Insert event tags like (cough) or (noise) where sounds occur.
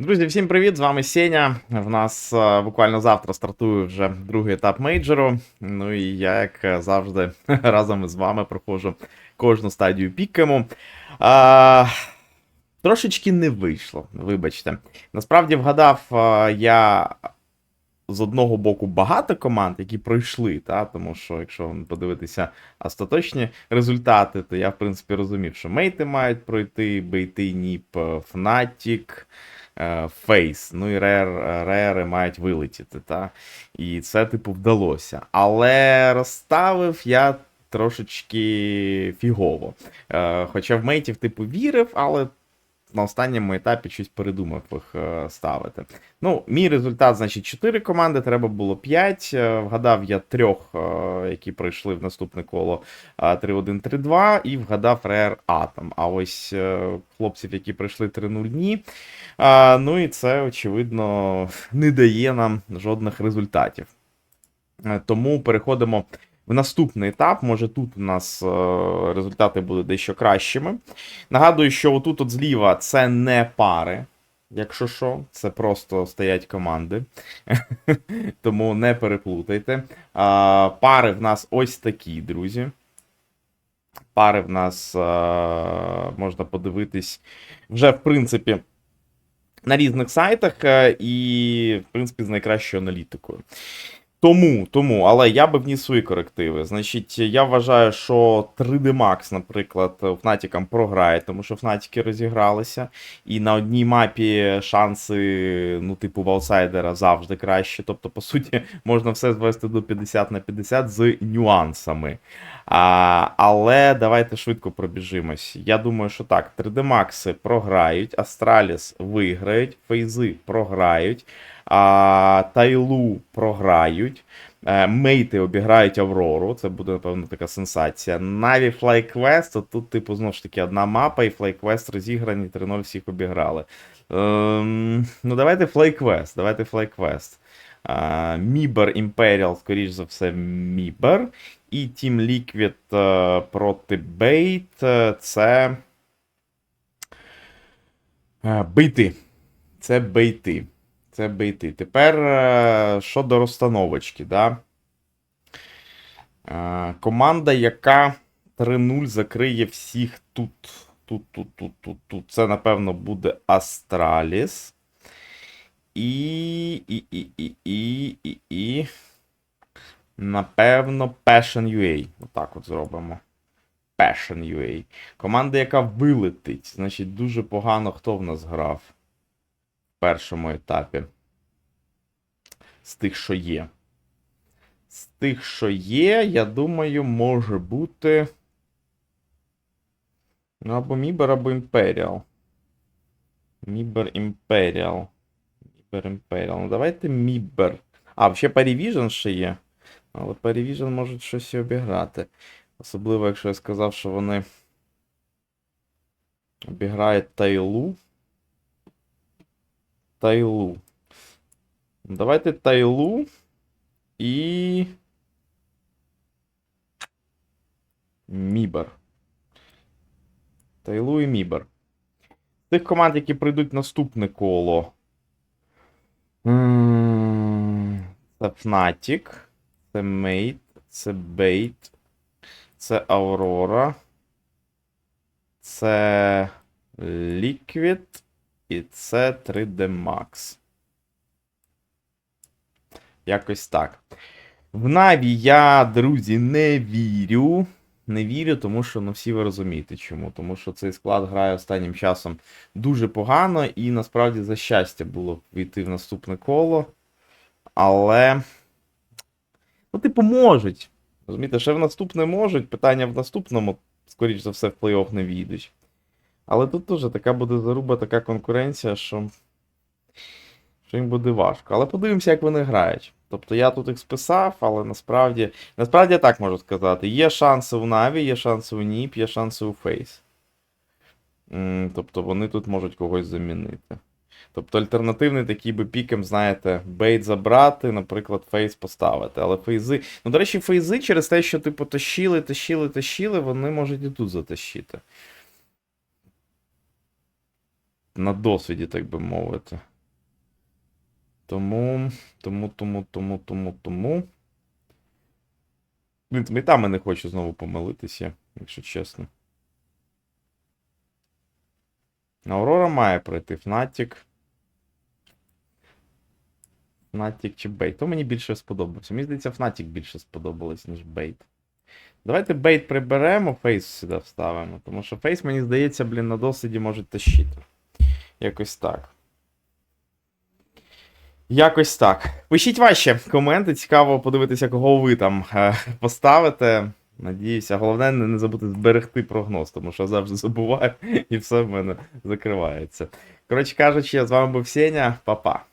Друзі, всім привіт! З вами Сеня. В нас е, буквально завтра стартує вже другий етап мейджору. Ну і я, як завжди, (laughs) разом з вами проходжу кожну стадію пікему. А, трошечки не вийшло, вибачте. Насправді вгадав е, я з одного боку багато команд, які пройшли, та? тому що якщо подивитися остаточні результати, то я в принципі розумів, що мейти мають пройти, бейти, ніп, Fnatic, е, Фейс, ну і рер, рери мають вилетіти. Та? І це, типу, вдалося. Але розставив я трошечки фігово. Е, Хоча в мейтів, типу, вірив, але на останньому етапі щось передумав їх е, ставити. Ну, мій результат, значить, 4 команди, треба було 5. Е, Вгадав я трьох, е, які пройшли в наступне коло е, 3-1-3-2, і вгадав Rare Atom. А ось хлопців, які пройшли 3-0 ні. А, ну і це, очевидно, не дає нам жодних результатів. Тому переходимо в наступний етап. Може тут у нас е, результати будуть дещо кращими. Нагадую, що отут от зліва це не пари. Якщо що, це просто стоять команди. (laughs) Тому не переплутайте. А, пари в нас ось такі, друзі. Пари в нас а, можна подивитись вже, в принципі, на різних сайтах е, і, в принципі, з найкращою аналітикою. Тому, тому, але я би вніс свої корективи. Значить, я вважаю, що 3D Max, наприклад, Fnatic програє, тому що Fnatic розігралися, і на одній мапі шанси, ну, типу, в аутсайдера завжди краще. Тобто, по суті, можна все звести до 50 на 50 з нюансами. А, але давайте швидко пробіжимось. Я думаю, що так, 3D Max програють, Астраліс виграють, Фейзи програють, а, Тайлу програють. е, Мейти обіграють Аврору. Це буде, напевно, така сенсація. Наві FlyQuest, то тут, типу, знову ж таки, одна мапа, і FlyQuest розіграні, 3-0 всіх обіграли. Ем, ну, давайте FlyQuest, давайте FlyQuest. Мібер Imperial, скоріш за все, Мібер. І Team Liquid е, проти е, це. е, Бейти. Це бейти. Це бейти. Тепер е, щодо розстановочки, да? Е, Команда, яка 3-0 закриє всіх тут. Тут, тут, тут, тут, тут. Це, напевно, буде Астраліс. І. І. І. І. І. І. І. Напевно, Passion UA. Отак от зробимо. Passion UA. Команда, яка вилетить. Значить, дуже погано хто в нас грав першому етапі. З тих, що є. З тих, що є, я думаю, може бути. Ну, або Мібер, або Imperial. Мібер Imperial. Мібер Imperial. Ну, давайте Мібер. А, ще Parivision ще є. Але Parivision можуть щось і обіграти. Особливо, якщо я сказав, що вони обіграють Тайлу. Тайлу. Давайте Тайлу і. Мібер. Тайлу і Мібер. Тих команд, які прийдуть наступне коло. Це Fnatic. Це Mate, це Bait, це Aurora, це Liquid і це 3D Max. Якось так. В Наві я, друзі, не вірю. Не вірю, тому що ну всі ви розумієте чому. Тому що цей склад грає останнім часом дуже погано, і насправді за щастя було війти в наступне коло. Але. Ну, типу, можуть. Розумієте, ще в наступне можуть. Питання в наступному, скоріш за все, в плей-офф не війдуть. Але тут теж така буде заруба, така конкуренція, що. Що їм буде важко. Але подивимося, як вони грають. Тобто я тут їх списав, але насправді. Насправді я так можу сказати: є шанси у Наві, є шанси у Ніп, є шанси у Фейс. Тобто вони тут можуть когось замінити. Тобто альтернативний такий би пікем, знаєте, бейт забрати, наприклад, фейс поставити. Але фейзи. Ну, до речі, фейзи через те, що типу тащили, тащили, тащили, вони можуть і тут затащити. На досвіді, так би мовити. Тому, тому, тому, тому, тому, тому. Блін, і там я не хочу знову помилитися, якщо чесно. Аурора має пройти Фнатік. Фнатік чи Бейт. То мені більше сподобався. Мені здається, Фнатік більше сподобалось, ніж Бейт. Давайте Бейт приберемо, Фейс сюди вставимо. Тому що Фейс, мені здається, блін, на досвіді може тащити. Якось так. Якось так. Пишіть ваші коменти, цікаво подивитися, кого ви там е, поставите. Надіюся, головне не, забути зберегти прогноз, тому що завжди забуваю (laughs) і все в мене закривається. Коротше кажучи, я з вами був Сеня, Па-па.